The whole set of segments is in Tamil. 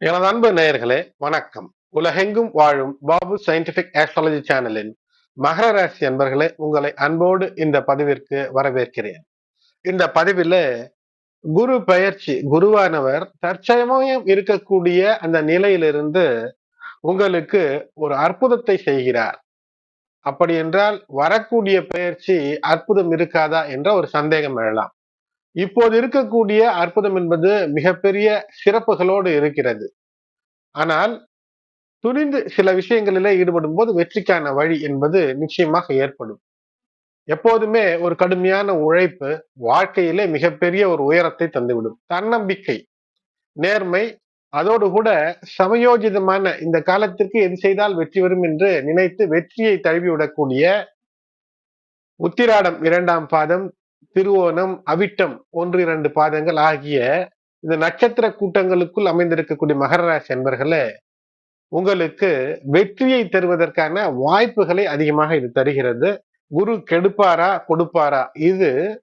எனது அன்பு நேயர்களே வணக்கம். உலகெங்கும் வாழும் பாபு சயின்டிபிக் ஆஸ்ட்ராலஜி சேனலின் மகர ராசி அன்பர்களே உங்களை அன்போடு இந்த பதிவிற்கு வரவேற்கிறேன். இந்த பதிவில் குரு பயிற்சி குருவானவர் தற்சமயம் இருக்கக்கூடிய அந்த நிலையிலிருந்து உங்களுக்கு ஒரு அற்புதத்தை செய்கிறார். அப்படி என்றால் வரக்கூடிய பயிற்சி அற்புதம் இருக்காதா என்ற ஒரு சந்தேகம் எழலாம். இப்போது இருக்கக்கூடிய அற்புதம் என்பது மிகப்பெரிய சிறப்புகளோடு இருக்கிறது. ஆனால் துணிந்து சில விஷயங்களிலே ஈடுபடும் போது வெற்றிக்கான வழி என்பது நிச்சயமாக ஏற்படும். எப்போதுமே ஒரு கடுமையான உழைப்பு வாழ்க்கையிலே மிகப்பெரிய ஒரு உயரத்தை தந்துவிடும். தன்னம்பிக்கை நேர்மை அதோடு கூட சமயோஜிதமான இந்த காலத்திற்கு எது செய்தால் வெற்றி வரும் என்று நினைத்து வெற்றியை தழுவிவிடக்கூடிய உத்திராடம் இரண்டாம் பாதம் திருவோணம் அவிட்டம் ஒன்று இரண்டு பாதங்கள் ஆகிய இந்த நட்சத்திர கூட்டங்களுக்குள் அமைந்திருக்கக்கூடிய மகர ராசி என்பர்களே உங்களுக்கு வெற்றியை தருவதற்கான வாய்ப்புகளை அதிகமாக இது தருகிறது. குரு கெடுப்பாரா கொடுப்பாரா? இது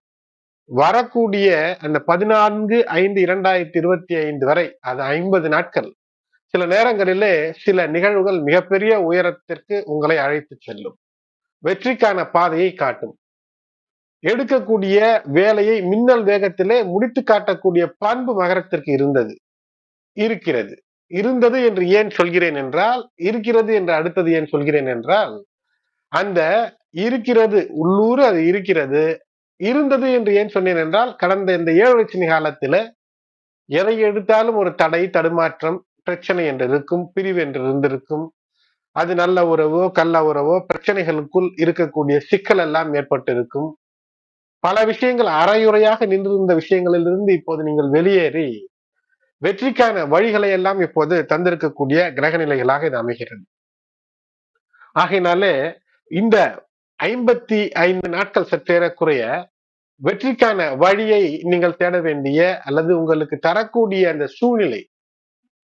வரக்கூடிய அந்த பதினான்கு ஐந்து இரண்டாயிரத்தி இருபத்தி ஐந்து வரை அது ஐம்பது நாட்கள். சில நேரங்களிலே சில நிகழ்வுகள் மிகப்பெரிய உயரத்திற்கு உங்களை அழைத்து செல்லும். வெற்றிக்கான பாதையை காட்டும். எடுக்கக்கூடிய வேலையை மின்னல் வேகத்திலே முடித்து காட்டக்கூடிய பண்பு மகரத்திற்கு இருந்தது. இருக்கிறது. இருந்தது என்று ஏன் சொல்கிறேன் என்றால் இருக்கிறது என்று அடுத்தது ஏன் சொல்கிறேன் என்றால் அந்த இருக்கிறது உள்ளூர் அது இருக்கிறது இருந்தது என்று ஏன் சொன்னேன் என்றால் கடந்த இந்த ஏழு லட்சணி காலத்துல எதை எடுத்தாலும் ஒரு தடை தடுமாற்றம் பிரச்சனை என்று இருக்கும் பிரிவு என்று இருந்திருக்கும். அது நல்ல உறவோ கள்ள உறவோ பிரச்சனைகளுக்குள் இருக்கக்கூடிய சிக்கல் எல்லாம் ஏற்பட்டிருக்கும். பல விஷயங்கள் அரையுறையாக நின்றிருந்த விஷயங்களிலிருந்து இப்போது நீங்கள் வெளியேறி வெற்றிக்கான வழிகளை எல்லாம் இப்போது தந்திருக்கக்கூடிய கிரக நிலைகளாக இது அமைகிறது. ஆகையினாலே இந்த ஐம்பத்தி ஐந்து நாட்கள் சற்றேறக்குறைய வெற்றிக்கான வழியை நீங்கள் தேட வேண்டிய அல்லது உங்களுக்கு தரக்கூடிய அந்த சூழ்நிலை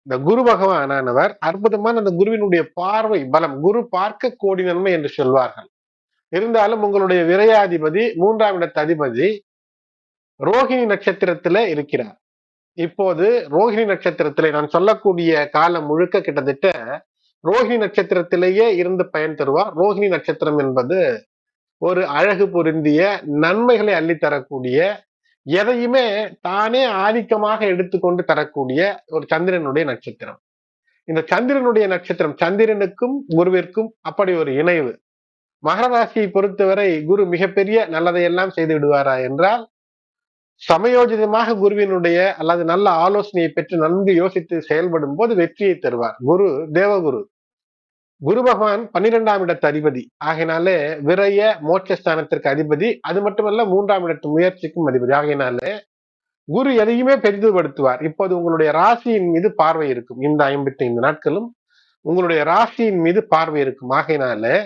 இந்த குரு பகவானவர் அற்புதமான அந்த குருவினுடைய பார்வை பலம் குரு பார்க்க கோடி நன்மை என்று சொல்வார்கள். இருந்தாலும் உங்களுடைய விரையாதிபதி மூன்றாம் இடத்து அதிபதி ரோஹிணி நட்சத்திரத்துல இருக்கிறார். இப்போது ரோஹிணி நட்சத்திரத்திலே நான் சொல்லக்கூடிய காலம் முழுக்க கிட்டத்தட்ட ரோஹிணி நட்சத்திரத்திலேயே இருந்து பயன் தருவார். ரோஹிணி நட்சத்திரம் என்பது ஒரு அழகு பொருந்திய நன்மைகளை அள்ளித்தரக்கூடிய எதையுமே தானே ஆதிக்கமாக எடுத்துக்கொண்டு தரக்கூடிய ஒரு சந்திரனுடைய நட்சத்திரம். இந்த சந்திரனுடைய நட்சத்திரம் சந்திரனுக்கும் குருவிற்கும் அப்படி ஒரு இணைவு. மகர ராசியை பொறுத்தவரை குரு மிகப்பெரிய நல்லதை எல்லாம் செய்து விடுவாரா என்றால் சமயோஜிதமாக குருவினுடைய அல்லது நல்ல ஆலோசனையை பெற்று நன்கு யோசித்து செயல்படும் போது வெற்றியை தருவார். குரு தேவகுரு. குரு பகவான் பன்னிரெண்டாம் இடத்து அதிபதி. ஆகையினாலே விரைய மோட்சஸ்தானத்திற்கு அதிபதி. அது மட்டுமல்ல மூன்றாம் இடத்து முயற்சிக்கும் அதிபதி. ஆகையினாலே குரு எதையுமே பெரிதுபடுத்துவார். இப்போது உங்களுடைய ராசியின் மீது பார்வை இருக்கும். இந்த ஐம்பத்தி ஐந்து நாட்களும் உங்களுடைய ராசியின் மீது பார்வை இருக்கும். ஆகையினாலே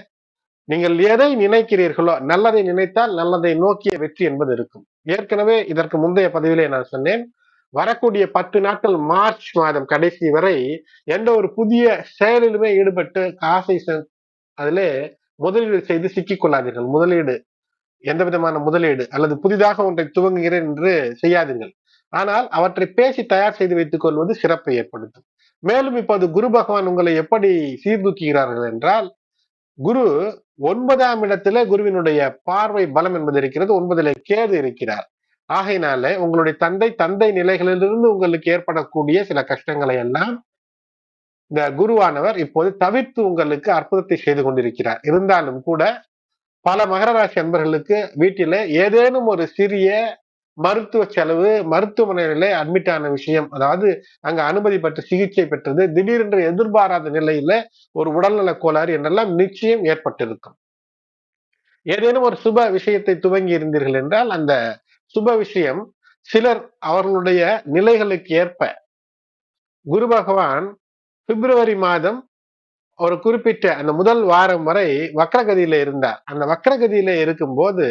நீங்கள் எதை நினைக்கிறீர்களோ நல்லதை நினைத்தால் நல்லதை நோக்கிய வெற்றி என்பது இருக்கும். ஏற்கனவே இதற்கு முந்தைய பதிவிலே நான் சொன்னேன் வரக்கூடிய பத்து நாட்கள் மார்ச் மாதம் கடைசி வரை எந்த ஒரு புதிய செயலிலுமே ஈடுபட்டு காசை அதிலே முதலீடு செய்து சிக்கிக் கொள்ளாதீர்கள். முதலீடு எந்த விதமான முதலீடு அல்லது புதிதாக ஒன்றை துவங்குகிறேன் என்று செய்யாதீர்கள். ஆனால் அவற்றை பேசி தயார் செய்து வைத்துக் கொள்வது சிறப்பை ஏற்படுத்தும். மேலும் இப்போது குரு பகவான் உங்களை எப்படி சீர்தூக்குகிறார்கள் என்றால் குரு ஒன்பதாம் இடத்துல குருவினுடைய பார்வை பலம் என்பது இருக்கிறது ஒன்பதுல கேது இருக்கிறார். ஆகையினால உங்களுடைய தந்தை தந்தை நிலைகளிலிருந்து உங்களுக்கு ஏற்படக்கூடிய சில கஷ்டங்களை எல்லாம் இந்த குருவானவர் இப்போது தவிர்த்து உங்களுக்கு அற்புதத்தை செய்து கொண்டிருக்கிறார். இருந்தாலும் கூட பல மகர ராசி அன்பர்களுக்கு வீட்டில ஏதேனும் ஒரு சிறிய மருத்துவ செலவு மருத்துவமனையில அட்மிட் ஆன விஷயம். அதாவது அங்க அனுமதி பெற்று சிகிச்சை பெற்றது. திடீரென்று எதிர்பாராத நிலையில ஒரு உடல்நல கோளாறு என்றெல்லாம் நிச்சயம் ஏற்பட்டிருக்கும். ஏதேனும் ஒரு சுப விஷயத்தை துவங்கி இருந்தீர்கள் என்றால் அந்த சுப விஷயம் சிலர் அவர்களுடைய நிலைகளுக்கு ஏற்ப குரு பகவான் பிப்ரவரி மாதம் ஒரு குறிப்பிட்ட அந்த முதல் வாரம் வரை வக்ரகதியில இருந்தார். அந்த வக்ரகதியில இருக்கும்போது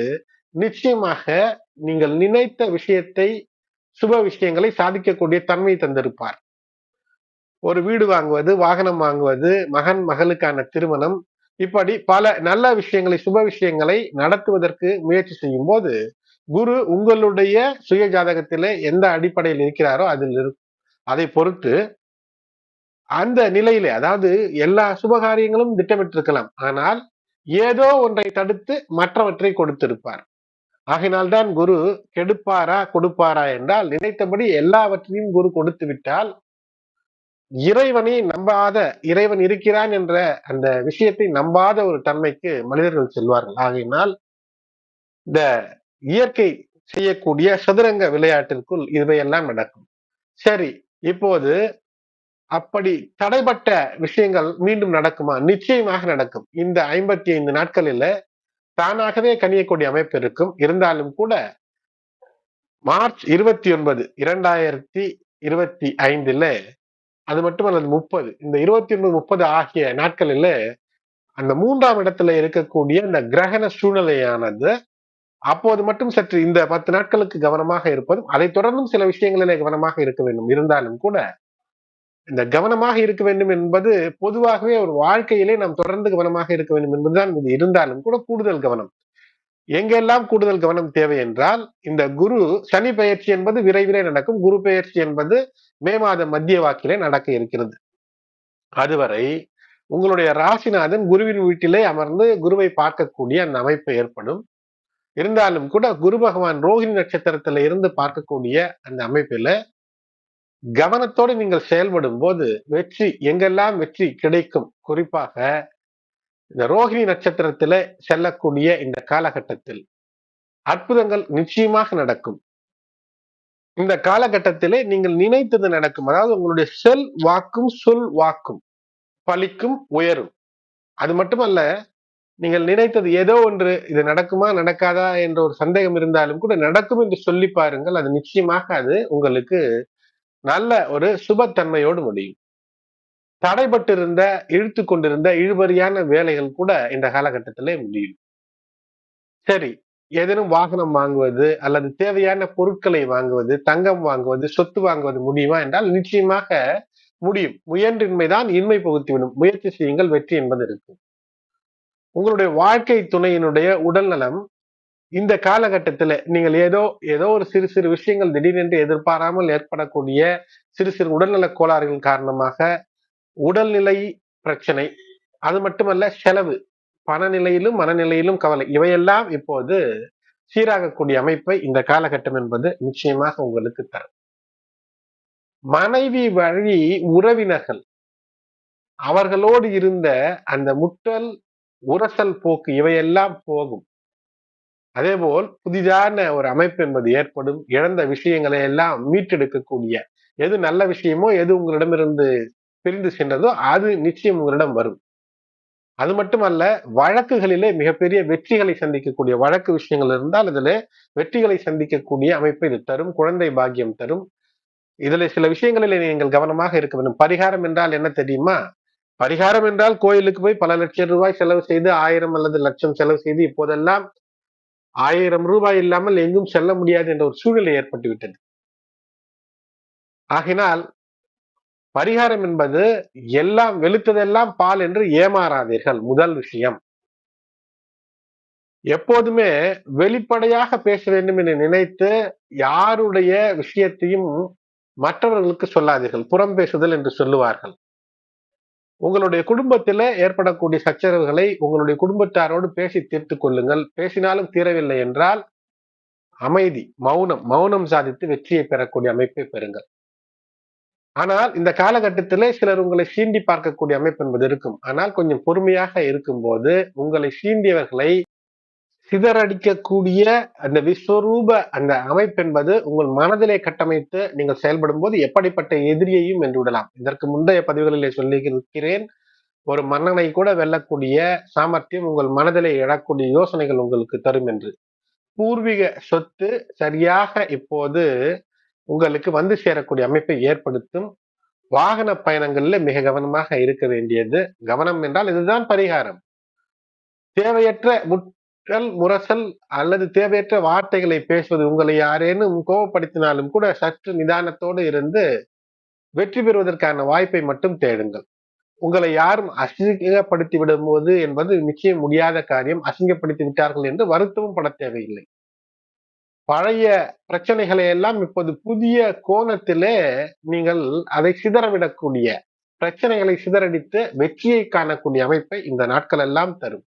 நிச்சயமாக நீங்கள் நினைத்த விஷயத்தை சுப விஷயங்களை சாதிக்கக்கூடிய தன்மை தந்திருப்பார். ஒரு வீடு வாங்குவது வாகனம் வாங்குவது மகன் மகளுக்கான திருமணம் இப்படி பல நல்ல விஷயங்களை சுப விஷயங்களை நடத்துவதற்கு முயற்சி செய்யும் போது குரு உங்களுடைய சுய ஜாதகத்திலே எந்த அடிப்படையில் இருக்கிறாரோ அதில் இருக்கும் அதை பொறுத்து அந்த நிலையிலே அதாவது எல்லா சுபகாரியங்களும் திட்டமிட்டிருக்கலாம். ஆனால் ஏதோ ஒன்றை தடுத்து மற்றவற்றை கொடுத்திருப்பார். ஆகினால்தான் குரு கெடுப்பாரா கொடுப்பாரா என்றால் நினைத்தபடி எல்லாவற்றையும் குரு கொடுத்து விட்டால் இறைவனை நம்பாத இறைவன் இருக்கிறான் என்ற அந்த விஷயத்தை நம்பாத ஒரு தன்மைக்கு மனிதர்கள் செல்வார்கள். ஆகையினால் இந்த இயற்கை செய்யக்கூடிய சதுரங்க விளையாட்டிற்குள் இவையெல்லாம் நடக்கும். சரி இப்போது அப்படி தடைப்பட்ட விஷயங்கள் மீண்டும் நடக்குமா? நிச்சயமாக நடக்கும். இந்த ஐம்பத்தி ஐந்து நாட்களில தானாகவே கனியக்கூடிய அமைப்பு இருக்கும். இருந்தாலும் கூட மார்ச் இருபத்தி ஒன்பது இரண்டாயிரத்தி இருபத்தி ஐந்துல அது மட்டுமல்ல முப்பது இந்த இருபத்தி ஒன்பது முப்பது ஆகிய நாட்களில் அந்த மூன்றாம் இடத்துல இருக்கக்கூடிய இந்த கிரகண சூழ்நிலையானது அப்போது மட்டும் சற்று இந்த பத்து நாட்களுக்கு கவனமாக இருப்பதும் அதை தொடர்ந்தும் சில விஷயங்களிலே கவனமாக இருக்க வேண்டும். இருந்தாலும் கூட இந்த கவனமாக இருக்க வேண்டும் என்பது பொதுவாகவே ஒரு வாழ்க்கையிலே நாம் தொடர்ந்து கவனமாக இருக்க வேண்டும் என்பதுதான் இது. இருந்தாலும் கூட கூடுதல் கவனம். எங்கெல்லாம் கூடுதல் கவனம் தேவை என்றால் இந்த குரு சனி பயிற்சி என்பது விரைவிலே நடக்கும். குரு பயிற்சி என்பது மே மாத மத்திய வாக்கிலே நடக்க இருக்கிறது. அதுவரை உங்களுடைய ராசிநாதன் குருவின் வீட்டிலே அமர்ந்து குருவை பார்க்கக்கூடிய அந்த அமைப்பு ஏற்படும். இருந்தாலும் கூட குரு பகவான் ரோஹிணி நட்சத்திரத்துல இருந்து பார்க்கக்கூடிய அந்த அமைப்பில கவனத்தோடு நீங்கள் செயல்படும் போது வெற்றி எங்கெல்லாம் வெற்றி கிடைக்கும்? குறிப்பாக இந்த ரோஹிணி நட்சத்திரத்துல செல்லக்கூடிய இந்த காலகட்டத்தில் அற்புதங்கள் நிச்சயமாக நடக்கும். இந்த காலகட்டத்திலே நீங்கள் நினைத்தது நடக்கும். அதாவது உங்களுடைய செல் வாக்கும் சொல் வாக்கும் பலிக்கும் உயரும். அது மட்டுமல்ல நீங்கள் நினைத்தது ஏதோ ஒன்று இது நடக்குமா நடக்காதா என்ற ஒரு சந்தேகம் இருந்தாலும் கூட நடக்கும் என்று சொல்லி பாருங்கள். அது நிச்சயமாக அது உங்களுக்கு நல்ல ஒரு சுபத்தன்மையோடு முடியும் தடைபட்டிருந்த இழுத்து கொண்டிருந்த இழுபறியான வேலைகள் கூட இந்த காலகட்டத்திலே முடியும். சரி ஏதேனும் வாகனம் வாங்குவது அல்லது தேவையான பொருட்களை வாங்குவது தங்கம் வாங்குவது சொத்து வாங்குவது முடியுமா என்றால் நிச்சயமாக முடியும். முயன்றின்மைதான் இன்மை புகுத்திவிடும். முயற்சி செய்யுங்கள் வெற்றி என்பது இருக்கும். உங்களுடைய வாழ்க்கை துணையினுடைய உடல் நலம் இந்த காலகட்டத்துல நீங்கள் ஏதோ ஏதோ ஒரு சிறு சிறு விஷயங்கள் திடீரென்று எதிர்பாராமல் ஏற்படக்கூடிய சிறு சிறு உடல்நல கோளாறுகள் காரணமாக உடல்நிலை பிரச்சனை அது மட்டுமல்ல செலவு பணநிலையிலும் மனநிலையிலும் கவலை இவையெல்லாம் இப்போது சீராகக்கூடிய அமைப்பை இந்த காலகட்டம் என்பது நிச்சயமாக உங்களுக்கு தரும். மனைவி வழி உறவினர்கள் அவர்களோடு இருந்த அந்த முட்டல் உரசல் போக்கு இவையெல்லாம் போகும். அதேபோல் புதிதான ஒரு அமைப்பு என்பது ஏற்படும். இழந்த விஷயங்களை எல்லாம் மீட்டெடுக்கக்கூடிய எது நல்ல விஷயமோ எது உங்களிடமிருந்து பிரிந்து சென்றதோ அது நிச்சயம் உங்களிடம் வரும். அது மட்டுமல்ல வழக்குகளிலே மிகப்பெரிய வெற்றிகளை சந்திக்கக்கூடிய வழக்கு விஷயங்கள் இருந்தால் இதுல வெற்றிகளை சந்திக்கக்கூடிய அமைப்பை இது தரும் குழந்தை பாக்கியம் தரும். இதுல சில விஷயங்களில் நீங்கள் கவனமாக இருக்க வேண்டும். பரிகாரம் என்றால் என்ன தெரியுமா? பரிகாரம் என்றால் கோயிலுக்கு போய் பல லட்சம் ரூபாய் செலவு செய்து ஆயிரம் அல்லது லட்சம் செலவு செய்து இப்போதெல்லாம் ஆயிரம் ரூபாய் இல்லாமல் எங்கும் செல்ல முடியாது என்ற ஒரு சூழ்நிலை ஏற்பட்டுவிட்டது. ஆகினால் பரிகாரம் என்பது எல்லாம் வெளுத்ததெல்லாம் பால் என்று ஏமாறாதீர்கள். முதல் விஷயம். எப்போதுமே வெளிப்படையாக பேச வேண்டும் என்று நினைத்து யாருடைய விஷயத்தையும் மற்றவர்களுக்கு சொல்லாதீர்கள். புறம் பேசுதல் என்று சொல்லுவார்கள். உங்களுடைய குடும்பத்தில் ஏற்படக்கூடிய சச்சரவுகளை உங்களுடைய குடும்பத்தாரோடு பேசி தீர்த்து கொள்ளுங்கள். பேசினாலும் தீரவில்லை என்றால் அமைதி மௌனம் மௌனம் சாதித்து வெற்றியை பெறக்கூடிய அமைப்பை பெறுங்கள். ஆனால் இந்த காலகட்டத்திலே சிலர் உங்களை சீண்டி பார்க்கக்கூடிய அமைப்பு என்பது இருக்கும். ஆனால் கொஞ்சம் பொறுமையாக இருக்கும்போது உங்களை சீண்டியவர்களை சிதறடிக்கக்கூடிய அந்த விஸ்வரூப அந்த அமைப்பு என்பது உங்கள் மனதிலே கட்டமைத்து நீங்கள் செயல்படும் போது எப்படிப்பட்ட எதிரியையும் வென்று விடலாம். இதற்கு முந்தைய பதிவுகளிலே சொல்லியிருக்கிறேன் ஒரு மன்னனை கூட வெல்லக்கூடிய சாமர்த்தியம் உங்கள் மனதிலே எழக்கூடிய யோசனைகள் உங்களுக்கு தரும் என்று. பூர்வீக சொத்து சரியாக இப்போது உங்களுக்கு வந்து சேரக்கூடிய அமைப்பை ஏற்படுத்தும் வாகன பயணங்கள்ல மிக கவனமாக இருக்க வேண்டியது. கவனம் என்றால் இதுதான் பரிகாரம். தேவையற்ற முற்றல் முரசல் அல்லது தேவையற்ற வார்த்தைகளை பேசுவது உங்களை யாரேனும் கோபப்படுத்தினாலும் கூட சற்று நிதானத்தோடு இருந்து வெற்றி பெறுவதற்கான வாய்ப்பை மட்டும் தேடுங்கள். உங்களை யாரும் அசிங்கப்படுத்தி விடும்போது என்பது நிச்சயம் முடியாத காரியம். அசிங்கப்படுத்தி விட்டார்கள் என்று வருத்தமும் பட தேவையில்லை. பழைய பிரச்சனைகளை எல்லாம் இப்போது புதிய கோணத்திலே நீங்கள் அதை சிதறவிடக்கூடிய பிரச்சனைகளை சிதறடித்து வெற்றியை காணக்கூடிய அமைப்பை இந்த நாட்கள் எல்லாம் தரும்.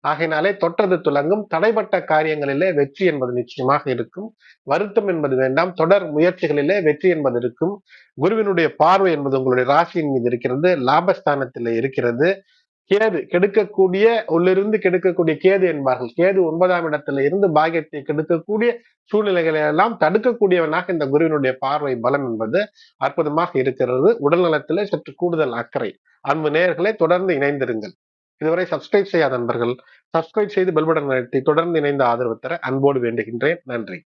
ஆகையினாலே தொட்டது துலங்கும். தடைப்பட்ட காரியங்களிலே வெற்றி என்பது நிச்சயமாக இருக்கும். வருத்தம் என்பது வேண்டாம். தொடர் முயற்சிகளிலே வெற்றி என்பது இருக்கும். குருவினுடைய பார்வை என்பது உங்களுடைய ராசியின் மீது இருக்கிறது. லாபஸ்தானத்தில் இருக்கிறது. கேது கெடுக்கக்கூடிய உள்ளிருந்து கெடுக்கக்கூடிய கேது என்பார்கள். கேது ஒன்பதாம் இடத்துல இருந்து பாகியத்தை கெடுக்கக்கூடிய சூழ்நிலைகளை எல்லாம் தடுக்கக்கூடியவனாக இந்த குருவினுடைய பார்வை பலம் என்பது அற்புதமாக இருக்கிறது. உடல் நலத்திலே சற்று கூடுதல் அக்கறை. அன்பு நேர்களை தொடர்ந்து இணைந்திருங்கள். இதுவரை சப்ஸ்கிரைப் செய்யாத நண்பர்கள் சப்ஸ்கிரைப் செய்து பெல்படன் நடத்தி தொடர்ந்து இணைந்த ஆதரவு தர அன்போடு வேண்டுகின்றேன். நன்றி.